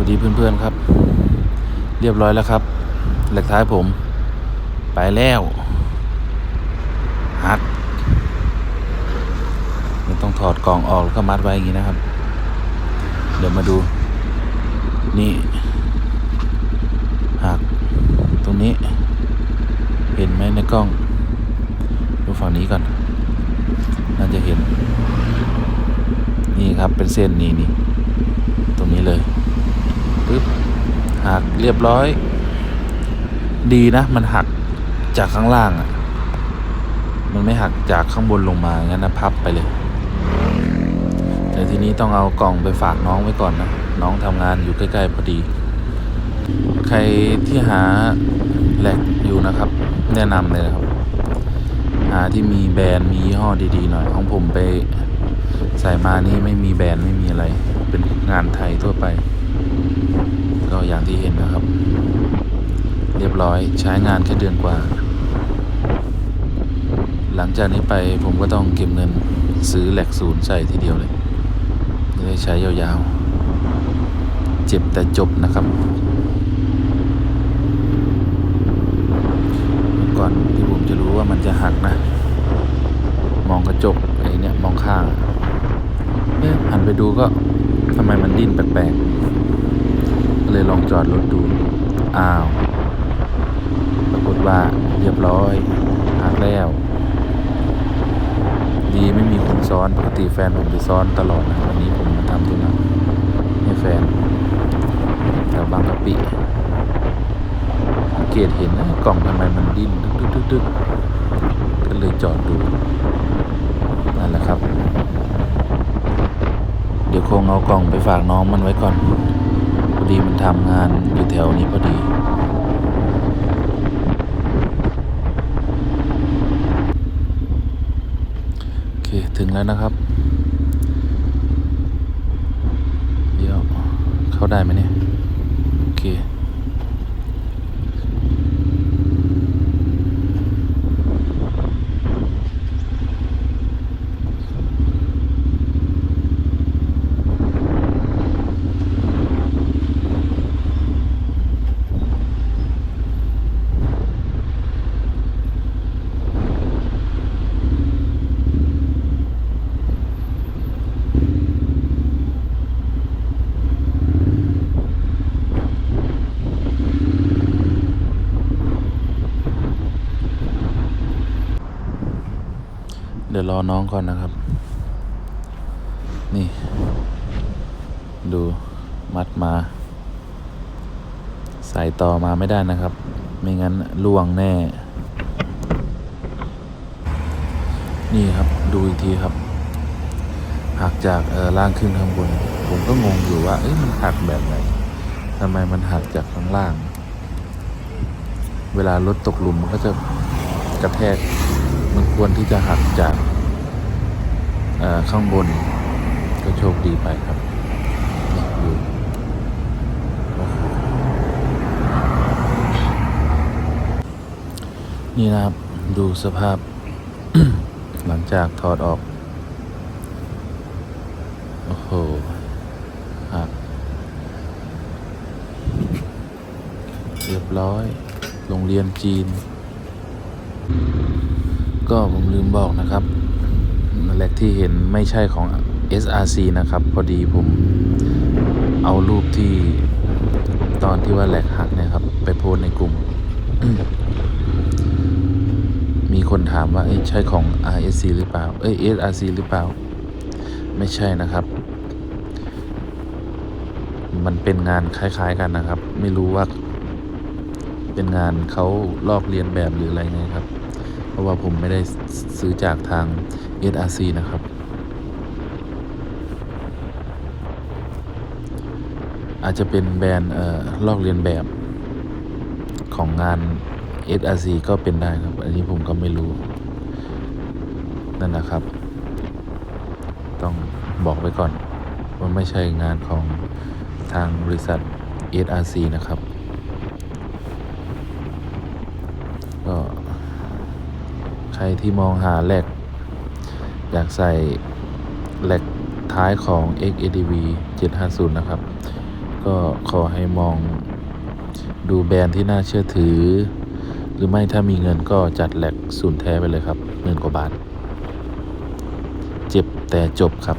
วัสดีเพื่อนๆครับ เรียบร้อยแล้วครับ หล็กท้ายผม ไปแล้วหักมันต้องถอดกล่องออกแล้วก็มัดไว้อย่างนี้นะครับ เดี๋ยวมาดู นี่หักตรงนี้ เห็นไหมในกล้อง ดูฝั่งนี้ก่อน น่าจะเห็น นี่ครับเป็นเส้นนี่นี่ ตรงนี้เลย หักเรียบร้อย ดีนะ มันหักจากข้างล่างอะ่ะ มันไม่หักจากข้างบนลงมางั้นนะพับไปเลย แต่ทีนี้ต้องเอากล่องไปฝากน้องไว้ก่อนนะ น้องทำงานอยู่ใกล้ๆพอดี ใครที่หาแหลกอยู่นะครับ แนะนำเลยนะครับ หาที่มีแบรนด์มียี่ห้อดีๆหน่อย ของผมไปใส่มานี่ไม่มีแบรนด์ไม่มีอะไร เป็นงานไทยทั่วไป ก็อย่างที่เห็นนะครับ เรียบร้อยใช้งานแค่เดือนกว่า หลังจากนี้ไปผมก็ต้องเก็บเงินซื้อแหลกศูนย์ใส่ทีเดียวเลยจะได้ใช้ยาวๆ เจ็บแต่จบนะครับ ก่อนที่ผมจะรู้ว่ามันจะหักนะ มองกระจกไอ้นี่มองข้างเอ๊ะหันไปดูก็ทำไมมันดิ้นแปลกๆ ก็เลยลองจอดรถดู อ้าว ปรากฏว่าเรียบร้อยหักแล้ว ดีไม่มีคนซ้อนปกติแฟนผมจะซ้อนตลอดนะวันนี้ผมมาทำธุระให้แฟนแถวบางกะปิสังเกตเห็นนะกล่องทำไมมันดิ้นดึกดึกดึกก็เลยจอดดู นั่นแหละครับ เดี๋ยวคงเอากล่องไปฝากน้องมันไว้ก่อน ดีมันทำงานอยู่แถวนี้พอดี โอเค ถึงแล้วนะครับ เดี๋ยว เข้าได้ไหมเนี่ย โอเค เดี๋ยวรอน้องก่อนนะครับ นี่ ดูมัดมา ใส่ต่อมาไม่ได้นะครับ ไม่งั้นล่วงแน่ นี่ครับดูอีกทีครับ หักจากเออล่างขึ้นข้างบน ผมก็งงอยู่ว่า เอ้ยมันหักแบบไหนทำไมมันหักจากข้างล่าง เวลารถตกหลุมมันก็จะกระแทก มันควรที่จะหักจากข้างบน ก็โชคดีไปครับดูนี่นะครับ ดูสภาพ หลังจากถอดออก โอ้โหหักเรียบร้อย โรงเรียนจีน ก็ผมลืมบอกนะครับแหลกที่เห็นไม่ใช่ของ SRC นะครับ พอดีผมเอารูปที่ตอนที่ว่าแหลกหักเนี่ยครับ ไปโพสในกลุ่ม มีคนถามว่าเอ้ใช่ของ RSC หรือเปล่า เอ้ย SRC หรือเปล่า ไม่ใช่นะครับ มันเป็นงานคล้ายๆกันนะครับ ไม่รู้ว่า เป็นงานเขาลอกเลียนแบบหรืออะไรไงครับ ราะว่าผมไม่ได้ซื้อจากทาง SRC นะครับ อาจจะเป็นแบรนด์เอ่อลอกเลียนแบบของงาน SRC ก็เป็นได้ครับ อันนี้ผมก็ไม่รู้ นั่นนะครับ ต้องบอกไว้ก่อน ว่าไม่ใช่งานของทางบริษัท SRC นะครับ ก็ ใครที่มองหาแหลก อยากใส่แหลกท้ายของ XADV 750 นะครับ ก็ขอให้มองดูแบรนด์ที่น่าเชื่อถือ หรือไม่ถ้ามีเงินก็จัดแหลกศูนย์แท้ไปเลยครับหมื่นกว่าบาท เจ็บแต่จบครับ